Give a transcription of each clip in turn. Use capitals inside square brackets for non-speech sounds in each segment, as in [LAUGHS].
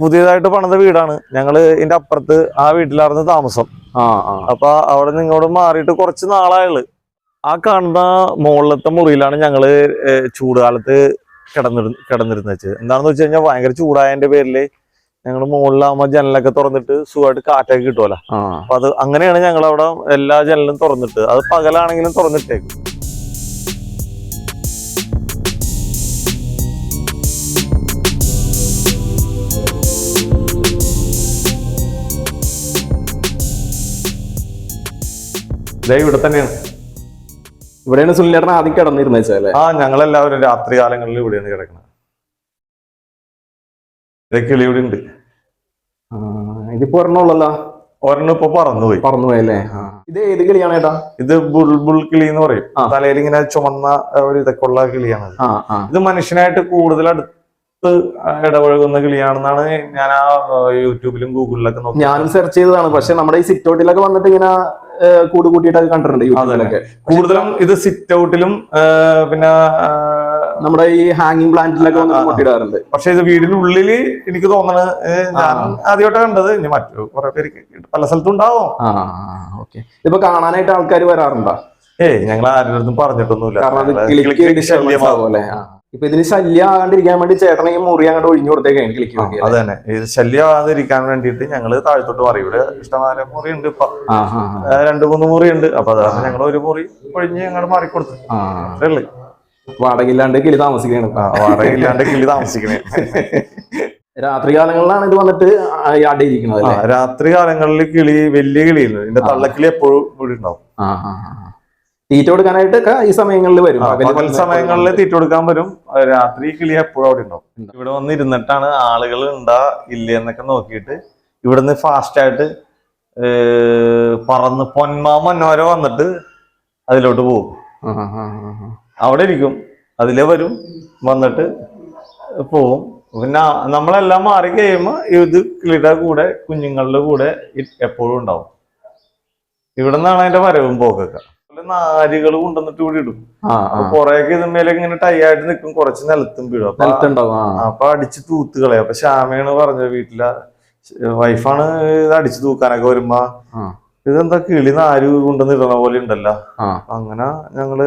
പുതിയതായിട്ട് പണിത വീടാണ്. ഞങ്ങൾ ഇതിന്റെ അപ്പുറത്ത് ആ വീട്ടിലായിരുന്നു താമസം. അപ്പൊ അവിടെ നിന്ന് മാറിയിട്ട് കുറച്ച് നാളായുള്ളു ആ കാണുന്ന മുകളിലത്തെ മുറിയിലാണ് ഞങ്ങൾ ചൂടുകാലത്ത് കിടന്നിരു കിടന്നിരുന്നത് വെച്ചത്. എന്താണെന്ന് വെച്ച് കഴിഞ്ഞാൽ ഭയങ്കര ചൂടായതിന്റെ പേരിൽ ഞങ്ങൾ മുകളിലാകുമ്പോൾ ജനലൊക്കെ തുറന്നിട്ട് സുഖമായിട്ട് കാറ്റൊക്കെ കിട്ടുമല്ലോ അപ്പൊ അത് അങ്ങനെയാണ് ഞങ്ങൾ അവിടെ എല്ലാ ജനലും തുറന്നിട്ട്. അത് പകലാണെങ്കിലും തുറന്നിട്ടേക്കും. ദേ ഇവിടെ തന്നെയാണ്. ഇവിടെയാണ് സുനിലേട്ടൻ ആദ്യം കിടന്നിരുന്നത് വെച്ചാലേ. ആ ഞങ്ങളെല്ലാവരും രാത്രി കാലങ്ങളിൽ ഇവിടെയാണ് കിടക്കുന്നത്. ദേ കിളി ഇവിടെ ഉണ്ട്. ഇതിപ്പോ ഒരെണ്ണമുള്ളല്ലോ ഒരെണ്ണം ഇപ്പൊ പറന്നുപോയി. പറന്നു പോയല്ലേ ഇത് ഏത് കിളിയാണ് ഏട്ടാ? ഇത് ബുൾബുൾ കിളി എന്ന് പറയും. തലയിൽ ഇങ്ങനെ ചുമന്ന ഒരു ഇതൊക്കെ ഉള്ള കിളിയാണ് ഇത്. മനുഷ്യനായിട്ട് കൂടുതൽ അടുത്ത് ഇടപഴകുന്ന കിളിയാണെന്നാണ് ഞാൻ ആ യൂട്യൂബിലും ഗൂഗിളിലൊക്കെ നോക്കി ഞാനും സെർച്ച് ചെയ്തതാണ്. പക്ഷെ നമ്മുടെ ഈ സിറ്റ് ഔട്ടിലൊക്കെ വന്നിട്ട് ഇങ്ങനെ കൂട് കൂട്ടിയിട്ടൊക്കെ കണ്ടിട്ടുണ്ട് യൂട്യൂബിലൊക്കെ കൂടുതലും ഇത് സിറ്റ് ഔട്ടിലും പിന്നെ നമ്മുടെ ഈ ഹാങ്ങിങ് പ്ലാന്റിലൊക്കെ. മുട്ടിയിടാറുണ്ട് പക്ഷെ ഇത് വീടിനുള്ളിൽ എനിക്ക് തോന്നണത് ഞാൻ ആദ്യമായിട്ടാണ് കണ്ടത്. ഇനി മറ്റു കുറെ പേര് പല സ്ഥലത്തും ഉണ്ടാവും. ഇപ്പൊ കാണാനായിട്ട് ആൾക്കാർ വരാറുണ്ടോ? ഏയ് ഞങ്ങൾ ആരുടെ അടുത്തും പറഞ്ഞിട്ടൊന്നുമില്ല കാരണം ഇപ്പൊ ഇതിന് ശല്യം ആകാണ്ടിരിക്കാൻ വേണ്ടി ചേട്ടനെ ഈ മുറി അങ്ങോട്ട് ഒഴിഞ്ഞു കൊടുത്തേക്കാണ് കിളിക്ക് ആ, വേണ്ടി അത് തന്നെ ഇത് ശല്യമാകാതിരിക്കാൻ വേണ്ടിയിട്ട് ഞങ്ങൾ താഴ്ത്തോട്ട് മാറി. ഇവിടെ ഇഷ്ടമാരെ മുറി ഉണ്ട് ഇപ്പൊ. രണ്ടു മൂന്ന് മുറി ഉണ്ട്. അപ്പൊ അതാണ് ഞങ്ങൾ ഒരു മുറി ഒഴിഞ്ഞ് ഞങ്ങൾ മാറിക്കൊടുത്തു. അത്രേ വാടകയില്ലാണ്ട് കിളി താമസിക്കണം. വാടകയില്ലാണ്ട് കിളി താമസിക്കണേ. രാത്രി കാലങ്ങളിലാണ് ഇത് വന്നിട്ട് അടയിരിക്കുന്നത് രാത്രി കാലങ്ങളിൽ കിളി വലിയ കിളിയുണ്ട് ഇതിന്റെ തള്ളക്കിളി എപ്പോഴും ഇവിടെ ഉണ്ടാവും. തീറ്റ കൊടുക്കാനായിട്ട് ഈ സമയങ്ങളിൽ വരും. പകൽ സമയങ്ങളിൽ തീറ്റ കൊടുക്കാൻ വരും. രാത്രി കിളി എപ്പോഴും അവിടെ ഉണ്ടാവും. ഇവിടെ വന്ന് ഇരുന്നിട്ടാണ് ആളുകൾ ഉണ്ടാ ഇല്ല എന്നൊക്കെ നോക്കിയിട്ട് ഇവിടുന്ന് ഫാസ്റ്റ് ആയിട്ട് ഏർ, പറന്ന് പൊന്മാ മനോര വന്നിട്ട് അതിലോട്ട് പോകും. അവിടെ ഇരിക്കും. അതിലെ വരും. വന്നിട്ട് പോവും. പിന്നെ നമ്മളെല്ലാം മാറി കഴിയുമ്പോ ഇത് കിളിയുടെ കൂടെ കുഞ്ഞുങ്ങളുടെ കൂടെ എപ്പോഴും ഉണ്ടാവും. ഇവിടെ നിന്നാണ് അതിന്റെ വരവും പോക്കൊക്കെ. നാരുകൾ കൊണ്ടുവന്നിട്ട് ഇവിടെ ഇടും. കൊറേയൊക്കെ ഇതിന്മേലെ ഇങ്ങനെ ടൈ ആയിട്ട് നിൽക്കും കുറച്ച് നിലത്തും വീഴും അപ്പൊ അടിച്ചു അപ്പൊ അടിച്ച് തൂത്ത് കളയും അപ്പൊ ശ്യാമയാണ് പറഞ്ഞത് വീട്ടിലെ വൈഫാണ് ഇത് അടിച്ചു തൂക്കാനൊക്കെ വരുമ്പോ. ഇതെന്താ കിളി നാര് കൊണ്ടുവന്ന് ഇടണ പോലെ ഉണ്ടല്ലോ അങ്ങനെ ഞങ്ങൾ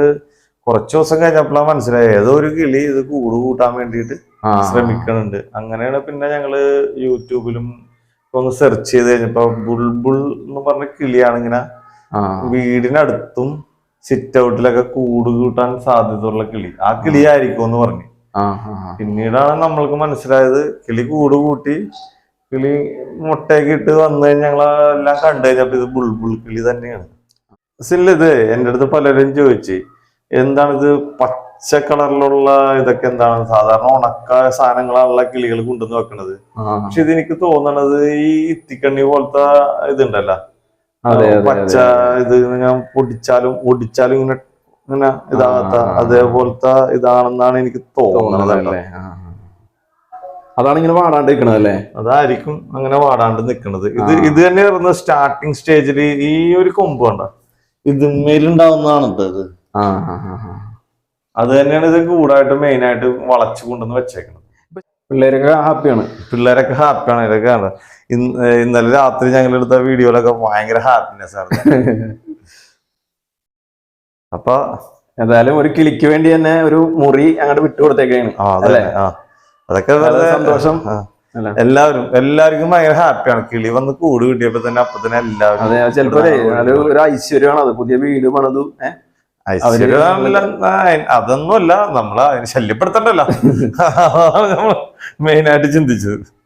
കുറച്ച് ദിവസം കഴിഞ്ഞപ്പോഴാണ് മനസ്സിലായത് ഏതോ ഒരു കിളി ഇത് കൂട് കൂട്ടാൻ വേണ്ടിയിട്ട്. ശ്രമിക്കണുണ്ട് അങ്ങനെയാണ് പിന്നെ ഞങ്ങൾ യൂട്യൂബിലും ഒന്ന് സെർച്ച് ചെയ്ത് കഴിഞ്ഞപ്പോ ബുൾബുൾ എന്ന് പറഞ്ഞ കിളിയാണ് ഇങ്ങനെ. വീടിനടുത്തും സിറ്റ് ഔട്ടിലൊക്കെ കൂട് കൂട്ടാൻ സാധ്യതയുള്ള കിളി. ആ കിളി ആയിരിക്കും എന്ന് പറഞ്ഞു. പിന്നീടാണ് നമ്മൾക്ക് മനസ്സിലായത് കിളി കൂട് കൂട്ടി കിളി മുട്ടയൊക്കെ ഇട്ട് വന്നു കഴിഞ്ഞാൽ ഞങ്ങൾ എല്ലാം കണ്ടു കഴിഞ്ഞപ്പോ ഇത് ബുൾബുൾ കിളി തന്നെയാണ്. സില്ല ഇത് എന്റെ അടുത്ത് പലരും ചോദിച്ചു എന്താണിത് പച്ച കളറിലുള്ള ഇതൊക്കെ എന്താണ്? സാധാരണ ഉണക്ക സാധനങ്ങളാണുള്ള കിളികൾ കൊണ്ടുവന്ന് വെക്കണത്. പക്ഷെ ഇതെനിക്ക് തോന്നണത് ഈ ഇത്തിക്കണ്ണി പോലത്തെ ഇതുണ്ടല്ലോ. പച്ച ഇത് ഞാൻ പൊടിച്ചാലും ഒടിച്ചാലും ഇങ്ങനെ ഇങ്ങനെ ഇതാകാത്ത. അതേപോലത്തെ ഇതാണെന്നാണ് എനിക്ക് തോന്നുന്നത്. അതാണ് ഇങ്ങനെ വാടാണ്ട് നിൽക്കണത് അല്ലേ? അതായിരിക്കും അങ്ങനെ വാടാണ്ട് നിൽക്കണത് ഇത് ഇത് തന്നെയായിരുന്നു സ്റ്റാർട്ടിങ് സ്റ്റേജിൽ ഈ ഒരു കൊമ്പ് കണ്ട. ഇതുമേലുണ്ടാവുന്നതാണ് ഇത്. അത് തന്നെയാണ് ഇത് കൂടായിട്ട് മെയിൻ ആയിട്ട് വളച്ചു കൊണ്ടുവന്ന് വെച്ചേക്കുന്നത് പിള്ളേരൊക്കെ ഹാപ്പിയാണ്. പിള്ളേരൊക്കെ ഹാപ്പിയാണ് ഇതൊക്കെ. ഇന്ന് ഇന്നലെ രാത്രി ഞങ്ങൾ എടുത്ത വീഡിയോയിലൊക്കെ ഭയങ്കര ഹാപ്പിനെസ് ആണ്. അപ്പൊ എന്തായാലും ഒരു കിളിക്ക് വേണ്ടി തന്നെ ഒരു മുറി അങ്ങോട്ട് വിട്ടു കൊടുത്തേക്കാണ് ആ അതെ ആ അതൊക്കെ വളരെ സന്തോഷം. എല്ലാവരും എല്ലാവർക്കും ഭയങ്കര ഹാപ്പിയാണ്. കിളി വന്ന് കൂട് കിട്ടിയപ്പോ തന്നെ അപ്പൊ തന്നെ എല്ലാവരും ചിലപ്പോ ഒരു ഐശ്വര്യമാണ്. അത് പുതിയ വീട് പണിതു ഏ? അതൊന്നുമല്ല നമ്മളെ അതിനെ ശല്യപ്പെടുത്തണ്ടല്ലോ. [LAUGHS] മെയിൻ ആയിട്ട് ചിന്തിച്ചത്.